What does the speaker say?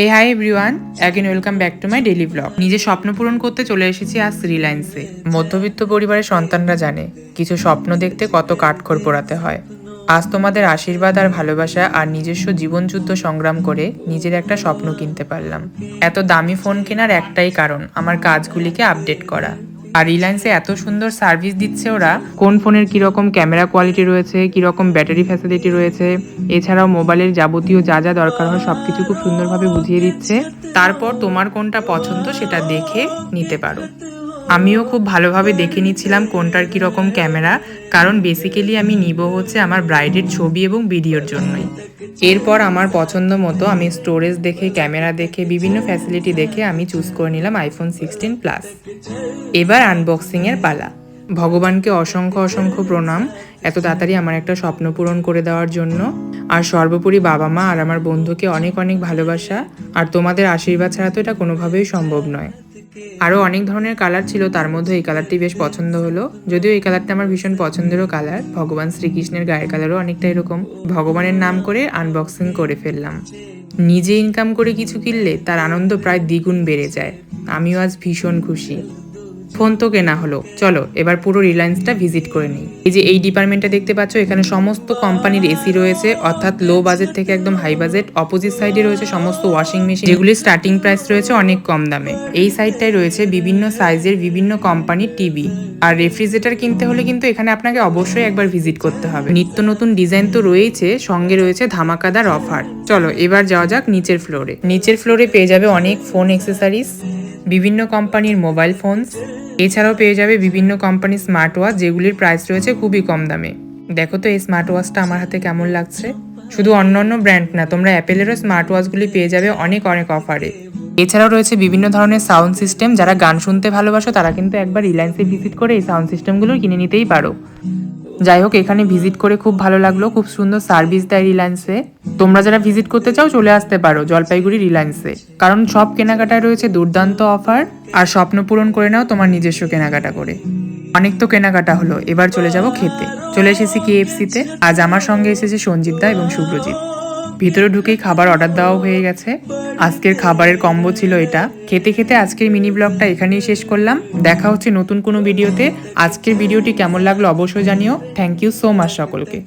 Hey hi everyone again welcome back to my daily blog নিজের স্বপ্ন পূরণ করতে চলে এসেছি আজ রিলায়েন্সে মধ্যবিত্ত পরিবারের সন্তানরা জানে, কিছু স্বপ্ন দেখতে কত কাঠখড় পোড়াতে হয়। আজ তোমাদের আশীর্বাদ আর ভালোবাসা আর নিজস্ব জীবনযুদ্ধ সংগ্রাম করে নিজের একটা স্বপ্ন কিনতে পারলাম। এত দামি ফোন কেনার একটাই কারণ, আমার কাজগুলিকে আপডেট করা। আর রিলায়েন্সে এত সুন্দর সার্ভিস দিচ্ছে ওরা। কোন ফোনের কীরকম ক্যামেরা কোয়ালিটি রয়েছে, কীরকম ব্যাটারি ফ্যাসিলিটি রয়েছে, এছাড়াও মোবাইলের যাবতীয় যা যা দরকার হয় সব কিছু খুব সুন্দরভাবে বুঝিয়ে দিচ্ছে। তারপর তোমার কোনটা পছন্দ সেটা দেখে নিতে পারো। আমিও খুব ভালোভাবে দেখে নিচ্ছিলাম কোনটার কীরকম ক্যামেরা, কারণ বেসিক্যালি আমি নিব হচ্ছে আমার ব্রাইডের ছবি এবং ভিডিওর জন্যই। এরপর আমার পছন্দ মতো আমি স্টোরেজ দেখে, ক্যামেরা দেখে, বিভিন্ন ফ্যাসিলিটি দেখে আমি চুজ করে নিলাম আইফোন সিক্সটিন প্লাস এবার আনবক্সিংয়ের পালা। ভগবানকে অসংখ্য অসংখ্য প্রণাম, এত তাড়াতাড়ি আমার একটা স্বপ্ন পূরণ করে দেওয়ার জন্য। আর সর্বোপরি বাবা মা আর আমার বন্ধুকে অনেক অনেক ভালোবাসা, আর তোমাদের আশীর্বাদ ছাড়া তো এটা কোনোভাবেই সম্ভব নয়। আরও অনেক ধরনের কালার ছিল, তার মধ্যে এই কালারটি বেশ পছন্দ হলো। যদিও এই কালারটা আমার ভীষণ পছন্দেরও কালার ভগবান শ্রীকৃষ্ণের গায়ের কালারও অনেকটা এরকম। ভগবানের নাম করে আনবক্সিং করে ফেললাম। নিজে ইনকাম করে কিছু কিনলে তার আনন্দ প্রায় দ্বিগুণ বেড়ে যায়। আমিও আজ ভীষণ খুশি। ফোন তো কেনা হলো। চলো, এবার পুরো রিলায়েন্সটা ভিজিট করে নিই। এই যে এই ডিপার্টমেন্টটা দেখতে পাচ্ছ, এখানে সমস্ত কোম্পানির এসি রয়েছে, অর্থাৎ লো বাজেট থেকে একদম হাই বাজেট অপোজিট সাইডে রয়েছে সমস্ত ওয়াশিং মেশিন যেগুলির স্টার্টিং প্রাইস রয়েছে অনেক কম দামে। এই সাইডটায় রয়েছে বিভিন্ন সাইজের বিভিন্ন কোম্পানির টিভি আর রেফ্রিজারেটর কিনতে হলে কিন্তু এখানে আপনাকে অবশ্যই একবার ভিজিট করতে হবে। নিত্য নতুন ডিজাইন তো রয়েছে সঙ্গে রয়েছে ধামাকাদার অফার চলো, এবার যাওয়া যাক নিচের ফ্লোরে নিচের ফ্লোরে পেয়ে যাবে অনেক ফোন অ্যাক্সেসরিজ বিভিন্ন কোম্পানির মোবাইল ফোনস এছাড়াও পেয়ে যাবে বিভিন্ন কোম্পানির স্মার্ট ওয়াচ যেগুলির প্রাইস রয়েছে খুবই কম দামে। দেখো তো এই স্মার্ট ওয়াচটা আমার হাতে কেমন লাগছে? শুধু অন্য অন্য ব্র্যান্ড না, তোমরা অ্যাপেলেরও স্মার্ট ওয়াচগুলি পেয়ে যাবে অনেক অনেক অফারে এছাড়াও রয়েছে বিভিন্ন ধরনের সাউন্ড সিস্টেম যারা গান শুনতে ভালোবাসো, তারা কিন্তু একবার রিলায়েন্সে ভিজিট করে এই সাউন্ড সিস্টেমগুলো কিনে নিতেই পারো। যাই হোক এখানে ভিজিট করে খুব ভালো লাগল, খুব সুন্দর সার্ভিস দেয় রিলায়েন্সে তোমরা যারা ভিজিট করতে চাও, চলে আসতে পারো জলপাইগুড়ি রিলায়েন্সে কারণ সব কেনাকাটায় রয়েছে দুর্দান্ত অফার আর স্বপ্ন পূরণ করে নাও তোমার নিজস্ব কেনাকাটা করে। অনেক তো কেনাকাটা হলো, এবার চলে যাব খেতে চলে এসেছি কেএফসিতে আজ আমার সঙ্গে এসেছে সঞ্জিত দা এবং শুভ্রজিৎ ভিতরে ঢুকেই খাবার অর্ডার দেওয়া হয়ে গেছে। আজকের খাবারের কম্বো ছিল এটা। খেতে খেতে আজকের মিনি ব্লগটা এখানেই শেষ করলাম। দেখা হচ্ছে নতুন কোনো ভিডিওতে। আজকের ভিডিওটি কেমন লাগল অবশ্যই জানিও। থ্যাংক ইউ সো মাচ সকলকে।